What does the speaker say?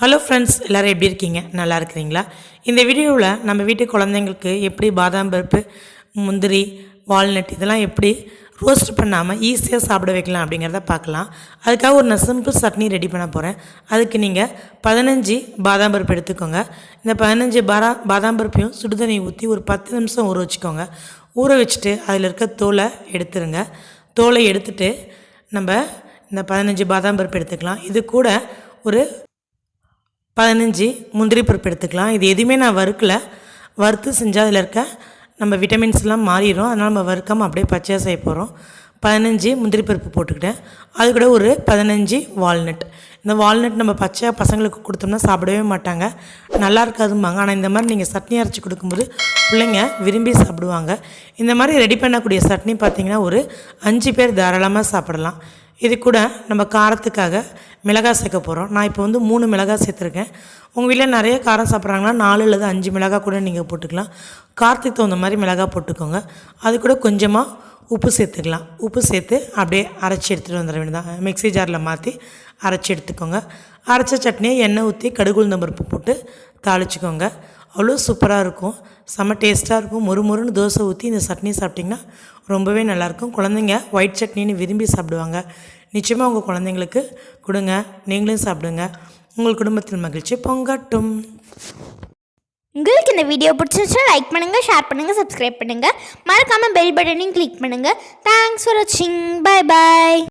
Hello friends எல்லோரும் எப்படி இருக்கீங்க? நல்லா இருக்கிறீங்களா? இந்த வீடியோவில் நம்ம வீட்டு குழந்தைங்களுக்கு எப்படி பாதாம் பருப்பு முந்திரி வால்நட் இதெல்லாம் எப்படி ரோஸ்ட் பண்ணாமல் ஈஸியாக சாப்பிட வைக்கலாம் அப்படிங்கிறத பார்க்கலாம். அதுக்காக ஒரு நான் சிம்பிள் சட்னி ரெடி பண்ண போகிறேன் அதுக்கு நீங்கள் பதினஞ்சு பாதாம் பருப்பு எடுத்துக்கோங்க. இந்த பதினஞ்சு பாரா பாதாம் பருப்பையும் சுடுதண்ணி ஊற்றி ஒரு பத்து நிமிஷம் ஊற வச்சுக்கோங்க. ஊற வச்சுட்டு அதில் இருக்க தோலை எடுத்துருங்க. தோலை எடுத்துட்டு நம்ம இந்த பதினஞ்சு பாதாம் பருப்பு எடுத்துக்கலாம். இது கூட ஒரு பதினஞ்சு முந்திரி பருப்பு எடுத்துக்கலாம். இது எதுவுமே நான் வறுக்கல. வறுத்து செஞ்சால் அதில் இருக்க நம்ம விட்டமின்ஸ்லாம் மாறிடும் அதனால் நம்ம வறுக்காமல் அப்படியே பச்சையாக செய்ய போகிறோம் பதினஞ்சு முந்திரி பருப்பு போட்டுக்கிட்டேன். அது கூட ஒரு பதினஞ்சு வால்நட் இந்த வால்நட் நம்ம பச்சையாக பசங்களுக்கு கொடுத்தோம்னா சாப்பிடவே மாட்டாங்க. நல்லா இருக்காதும்பாங்க. ஆனால் இந்த மாதிரி நீங்கள் சட்னி அரைச்சி கொடுக்கும்போது பிள்ளைங்க விரும்பி சாப்பிடுவாங்க. இந்த மாதிரி ரெடி பண்ணக்கூடிய சட்னி பார்த்திங்கன்னா ஒரு அஞ்சு பேர் தாராளமாக சாப்பிடலாம். இது கூட நம்ம காரத்துக்காக மிளகாய் சேர்க்க போகிறோம் நான் இப்போ வந்து மூணு மிளகாய் சேர்த்துருக்கேன். உங்கள் வீட்டில் நிறைய காரம் சாப்பிட்றாங்கன்னா நாலு அல்லது அஞ்சு மிளகாய் கூட நீங்கள் போட்டுக்கலாம். காரத்துக்கு தகுந்த மாதிரி மிளகாய் போட்டுக்கோங்க. அது கூட கொஞ்சமாக உப்பு சேர்த்துக்கலாம். உப்பு சேர்த்து அப்படியே அரைச்சி எடுத்துகிட்டு வந்துட வேண்டியதான் மிக்ஸி ஜாரில் மாற்றி அரைச்சி எடுத்துக்கோங்க. அரைச்ச சட்னியை எண்ணெய் ஊற்றி கடுகு உளுந்தம் பருப்பு போட்டு தாளிச்சுக்கோங்க. அவ்வளோ சூப்பராக இருக்கும். செம்ம டேஸ்ட்டாக இருக்கும். மொறு மொறுன்னு தோசை ஊற்றி இந்த சட்னி சாப்பிட்டிங்கன்னா ரொம்பவே நல்லாயிருக்கும் குழந்தைங்க ஒயிட் சட்னின்னு விரும்பி சாப்பிடுவாங்க. நிச்சயமாக உங்கள் குழந்தைங்களுக்கு கொடுங்க. நீங்களும் சாப்பிடுங்க. உங்கள் குடும்பத்தில் மகிழ்ச்சி பொங்கட்டும். உங்களுக்கு இந்த வீடியோ பிடிச்சிருச்சா லைக் பண்ணுங்கள் ஷேர் பண்ணுங்கள் சப்ஸ்கிரைப் பண்ணுங்கள் மறக்காமல் பெல் பட்டனையும் கிளிக் பண்ணுங்கள் தேங்க்ஸ் ஃபார் வாட்சிங் பை பாய்